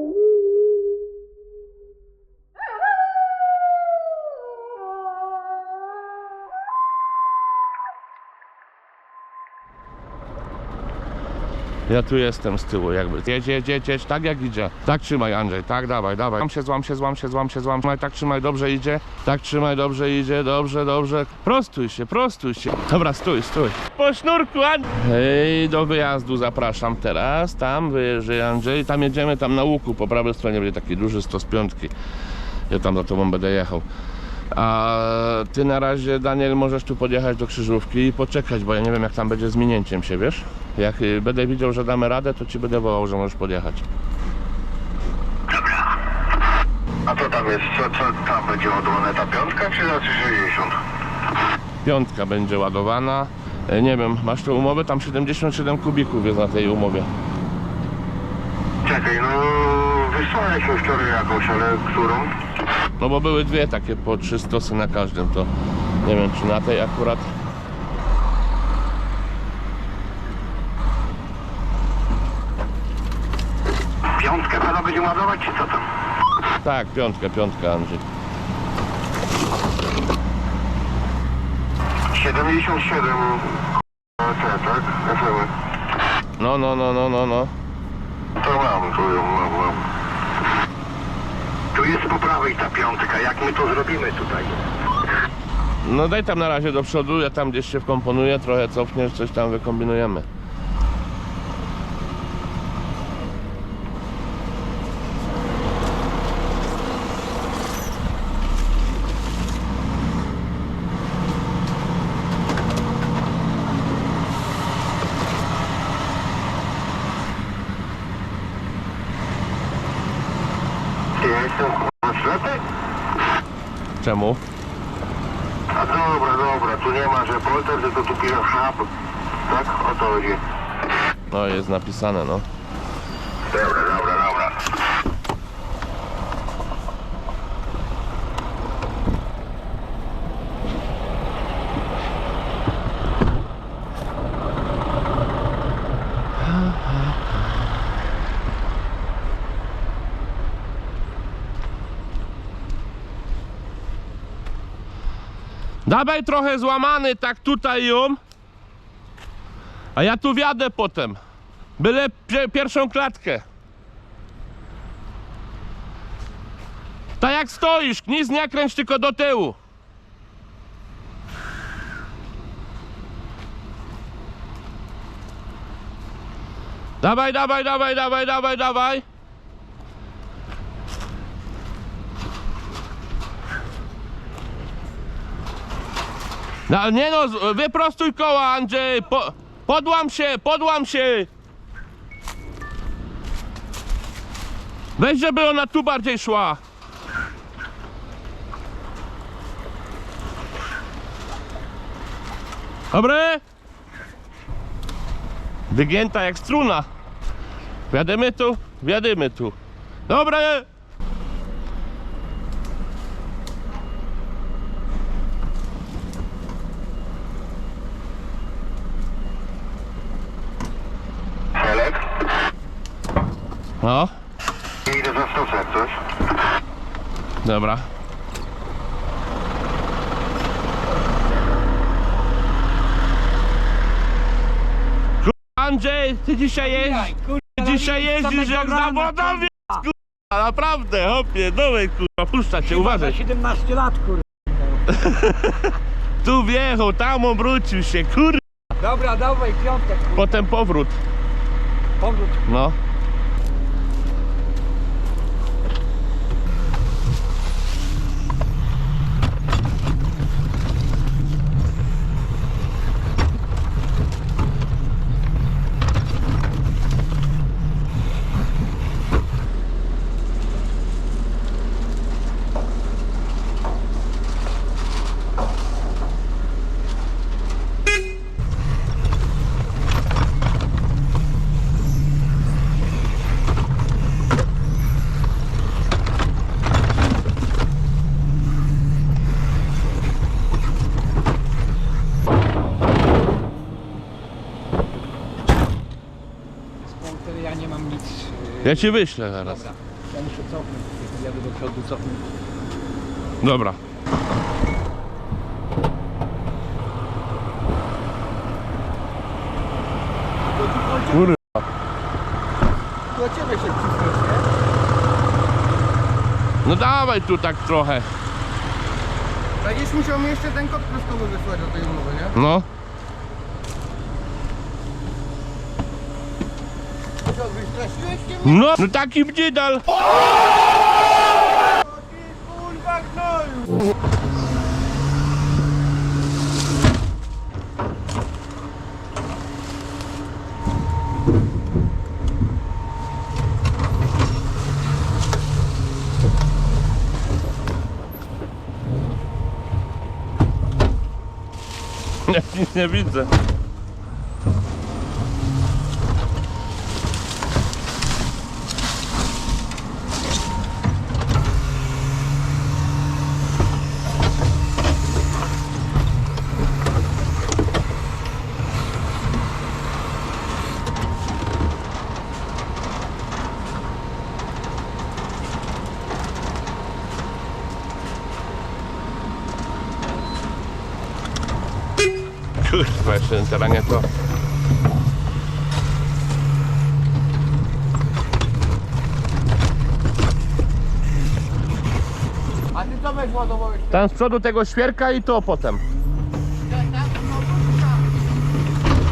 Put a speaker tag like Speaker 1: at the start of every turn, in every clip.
Speaker 1: Ooh. Ja tu jestem z tyłu jakby. Jedź, jedź, jedź, jedź, tak jak idzie. Tak trzymaj Andrzej, tak dawaj, dawaj. Złam się, złam się, złam się, złam się, złam. Tak trzymaj, dobrze idzie. Tak trzymaj, dobrze idzie, dobrze, dobrze. Prostuj się, prostuj się. Dobra, stój, stój. Po sznurku, Andrzej. Do wyjazdu zapraszam teraz. Tam wyjeżdżaj Andrzej. Tam jedziemy, tam na łuku po prawej stronie będzie taki duży stos piątki. Ja tam za tobą będę jechał. A ty na razie, Daniel, możesz tu podjechać do krzyżówki i poczekać, bo ja nie wiem, jak tam będzie z minięciem się, wiesz? Jak y, będę widział, że damy radę, to ci będę wołał, że możesz podjechać.
Speaker 2: A co tam jest? Co, co tam będzie ładowane? Ta piątka czy za 60?
Speaker 1: Piątka będzie ładowana. E, Nie wiem, masz tu umowę? Tam 77 kubików jest na tej umowie.
Speaker 2: Czekaj, no wysłałeś mi wczoraj jakąś, ale którą?
Speaker 1: No bo były dwie takie po trzy stosy na każdym, to nie wiem, czy na tej akurat.
Speaker 2: Piątkę pana będzie ładować, czy co tam?
Speaker 1: Tak, piątka, piątka, Andrzej.
Speaker 2: 77 te, tak? FM.
Speaker 1: No, no, no, no, no, no.
Speaker 2: To mam, ją mam, mam. Po prawej ta piątka, jak my to zrobimy tutaj?
Speaker 1: No daj tam na razie do przodu, ja tam gdzieś się wkomponuję, trochę cofniesz, coś tam wykombinujemy. Czemu?
Speaker 2: A dobra, dobra, tu nie ma, że polter, tylko tu pisze hub. Tak? O to chodzi.
Speaker 1: No jest napisane, no.
Speaker 2: Dobra.
Speaker 1: Dawaj trochę złamany, tak tutaj ją. A ja tu wjadę potem. Byle pie pierwszą klatkę. Tak jak stoisz, nic nie kręć tylko do tyłu. Dawaj, dawaj, dawaj, dawaj, dawaj, dawaj. No nie no, wyprostuj koła Andrzej, po, podłam się, podłam się. Weź, żeby ona tu bardziej szła. Dobre? Wygięta jak struna. Wjadymy tu? Wjadymy tu. Dobre. No,
Speaker 2: Idę za jak coś.
Speaker 1: dobra. Andrzej, ty dzisiaj jeździsz, ty dzisiaj jeździsz jak zawodowiec, kurwa, naprawdę, hopie, dołej, kurwa, puszcza cię, uważaj.
Speaker 3: 17 lat, kurwa.
Speaker 1: Tu wjechał, tam obrócił się, kurwa,
Speaker 3: Dobra, dawaj, piątek, kurwa.
Speaker 1: potem powrót,
Speaker 3: Powrót.
Speaker 1: no.
Speaker 3: Z Polter ja
Speaker 1: ci wyślę zaraz.
Speaker 3: Dobra. Ja muszę cofnąć. Jadę do przodu, cofnąć.
Speaker 1: Dobra. Kurwa.
Speaker 3: Do ciebie się wcisnąć?
Speaker 1: No dawaj tu tak trochę.
Speaker 4: Będziesz musiał mi jeszcze ten kod kreskowy wysłać do tej umowy, nie?
Speaker 1: No.
Speaker 4: Wystraszyłeś się mnie?
Speaker 1: No, no taki bdzidal.
Speaker 4: Gnoju!
Speaker 1: Ja nic nie widzę. Jeszcze ten terenie to...
Speaker 4: A ty co weź ładowałeś?
Speaker 1: Tam z przodu tego świerka i to potem.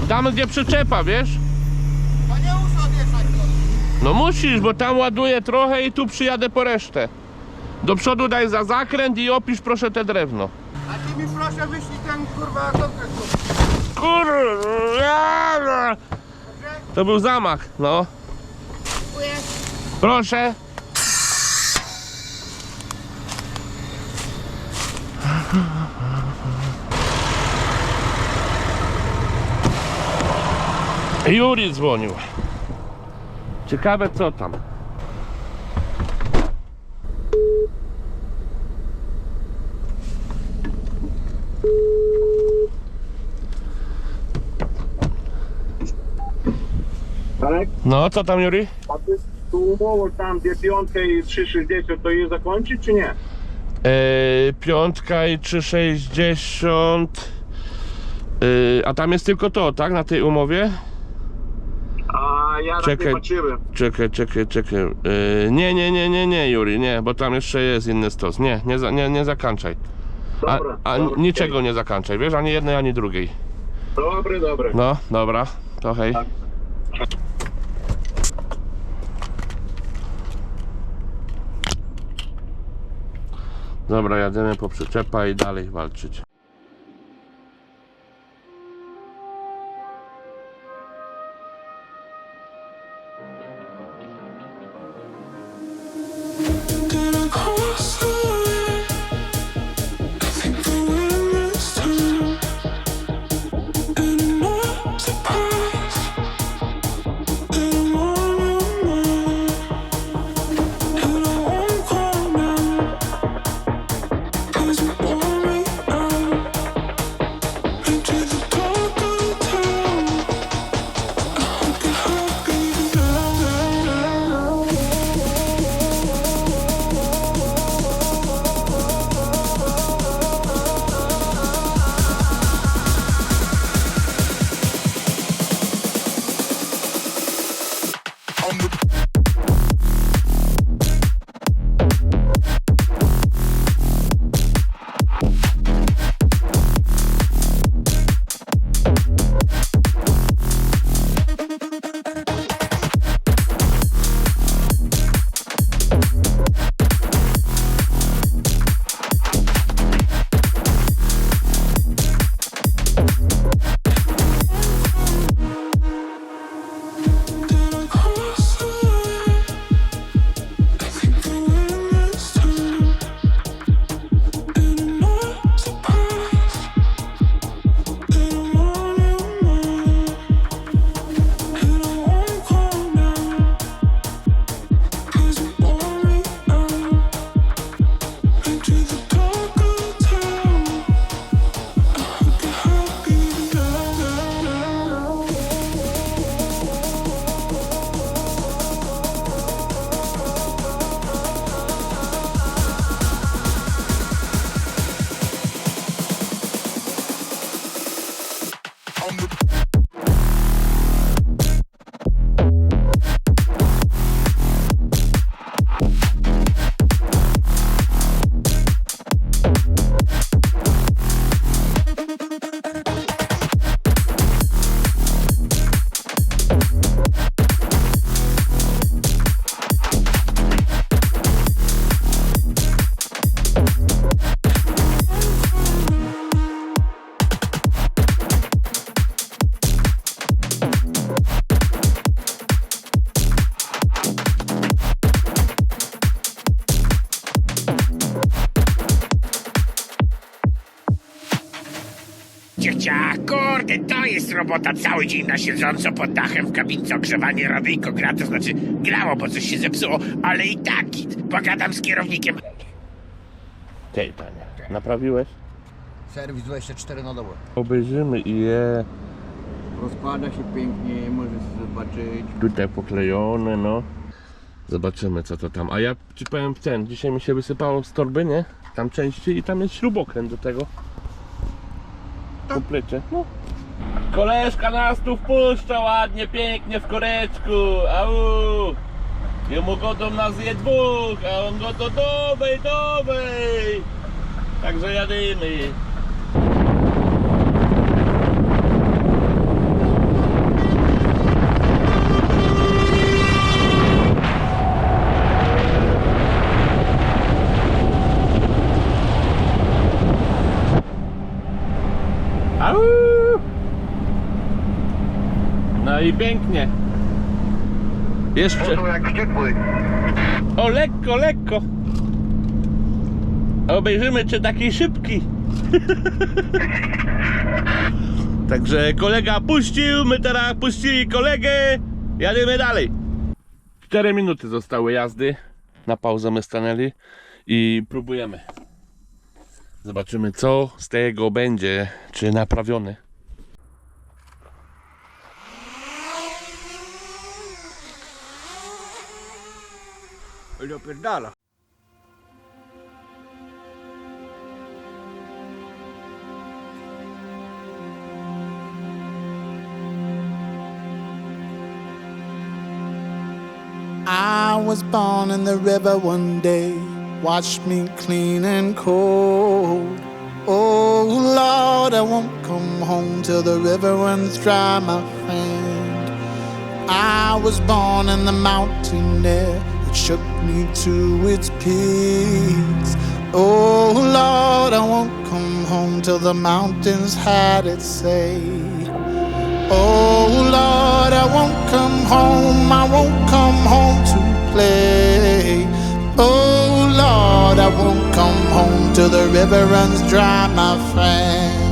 Speaker 1: Tam gdzie przyczepa, wiesz?
Speaker 4: To nie muszę to.
Speaker 1: No musisz, bo tam ładuję trochę i tu przyjadę po resztę. Do przodu daj za zakręt i opisz proszę te drewno.
Speaker 4: A ty mi proszę wyślij ten kurwa kreskowy.
Speaker 1: Kurwa! To był zamach, no. Proszę. Juri dzwonił. Ciekawe co tam. No, co tam Juri?
Speaker 2: a ty tu umowę tam, gdzie piątka i 3,60 to je zakończyć, czy nie?
Speaker 1: Yy, piątka i 360. Yy, a tam jest tylko to, tak? Na tej umowie?
Speaker 2: A ja tak
Speaker 1: Czekaj.
Speaker 2: nie patrzyłem.
Speaker 1: Czekaj, czekaj, czekaj. Yy, nie, nie, nie, nie, nie, Juri, nie, bo tam jeszcze jest inny stos. Nie, nie, za, nie, nie zakończaj. A,
Speaker 2: Dobra,
Speaker 1: a
Speaker 2: dobra,
Speaker 1: niczego nie zakończaj, wiesz? Ani jednej, ani drugiej.
Speaker 2: Dobre, dobre.
Speaker 1: No, dobra, to hej.
Speaker 2: Tak.
Speaker 1: Dobra, jadziemy po przyczepa i dalej walczyć.
Speaker 5: Jest robota cały dzień na siedząco pod dachem w kabince ogrzewanie radyjko gra, to znaczy grało, bo coś się zepsuło, ale i tak. Pogadam z kierownikiem.
Speaker 1: Tej panie. Naprawiłeś?
Speaker 3: Serwis 24 na dobę.
Speaker 1: Obejrzymy i je
Speaker 3: Rozkłada się pięknie, możesz zobaczyć.
Speaker 1: tutaj poklejone, no. Zobaczymy co to tam. A ja ci powiem ten, dzisiaj mi się wysypało z torby, nie? Tam części i tam jest śrubokręt do tego. Komplecie, no. Koleżka nas tu wpuszcza ładnie, pięknie w koreczku, au! Jemu godą nas je dwóch, a on go do dobej, dobej! Także jadymy. Au! No i pięknie. Jeszcze.
Speaker 2: To jak wściekły.
Speaker 1: O, lekko, lekko. Obejrzymy, czy taki szybki. Także kolega puścił, my teraz puścili kolegę. Jadymy dalej. 4 minuty zostały jazdy. Na pauzę my stanęli i próbujemy. Zobaczymy, co z tego będzie. Czy naprawiony.
Speaker 6: I was born in the river one day. Watch me clean and cold. Oh Lord, I won't come home till the river runs dry, my friend. I was born in the mountain air. Shook me to its peaks. Oh Lord, I won't come home till the mountains had its say. Oh Lord, I won't come home, I won't come home to play. Oh Lord, I won't come home till the river runs dry, my friend.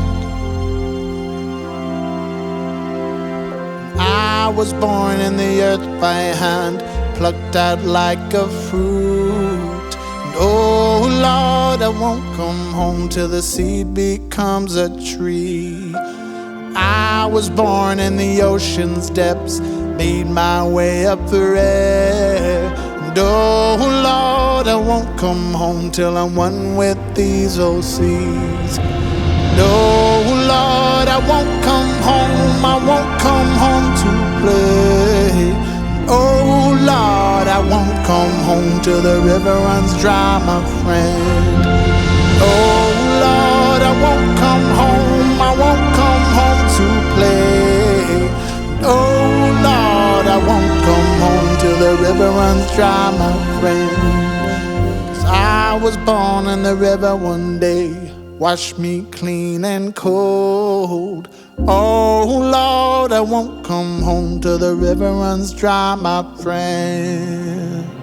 Speaker 6: I was born in the earth by hand, plucked out like a fruit. And oh Lord, I won't come home till the seed becomes a tree. I was born in the ocean's depths, made my way up the air. And oh Lord, I won't come home till I'm one with these old seas. No, Lord, I won't come home, I won't come home to play. Oh Lord, I won't come home till the river runs dry, my friend. Oh Lord, I won't come home, I won't come home to play. Oh Lord, I won't come home till the river runs dry, my friend. Cause I was born in the river one day. Wash me clean and cold. Oh Lord, I won't come home till the river runs dry, my friend.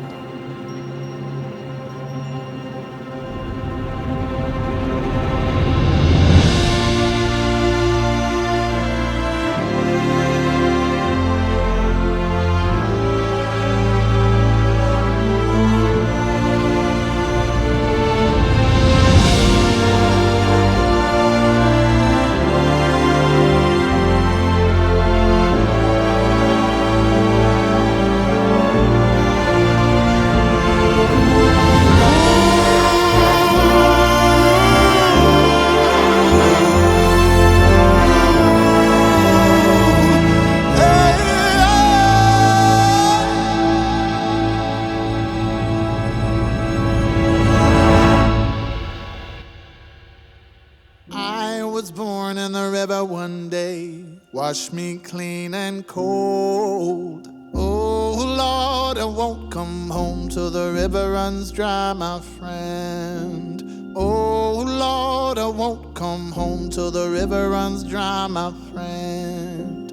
Speaker 6: Wash me clean and cold. Oh Lord, I won't come home till the river runs dry, my friend. Oh Lord, I won't come home till the river runs dry, my friend.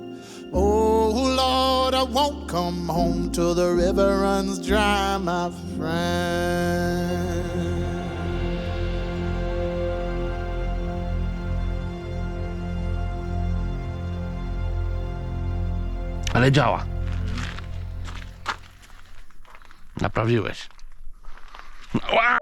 Speaker 6: Oh Lord, I won't come home till the river runs dry, my friend.
Speaker 1: Ale działa. Naprawiłeś. Ła!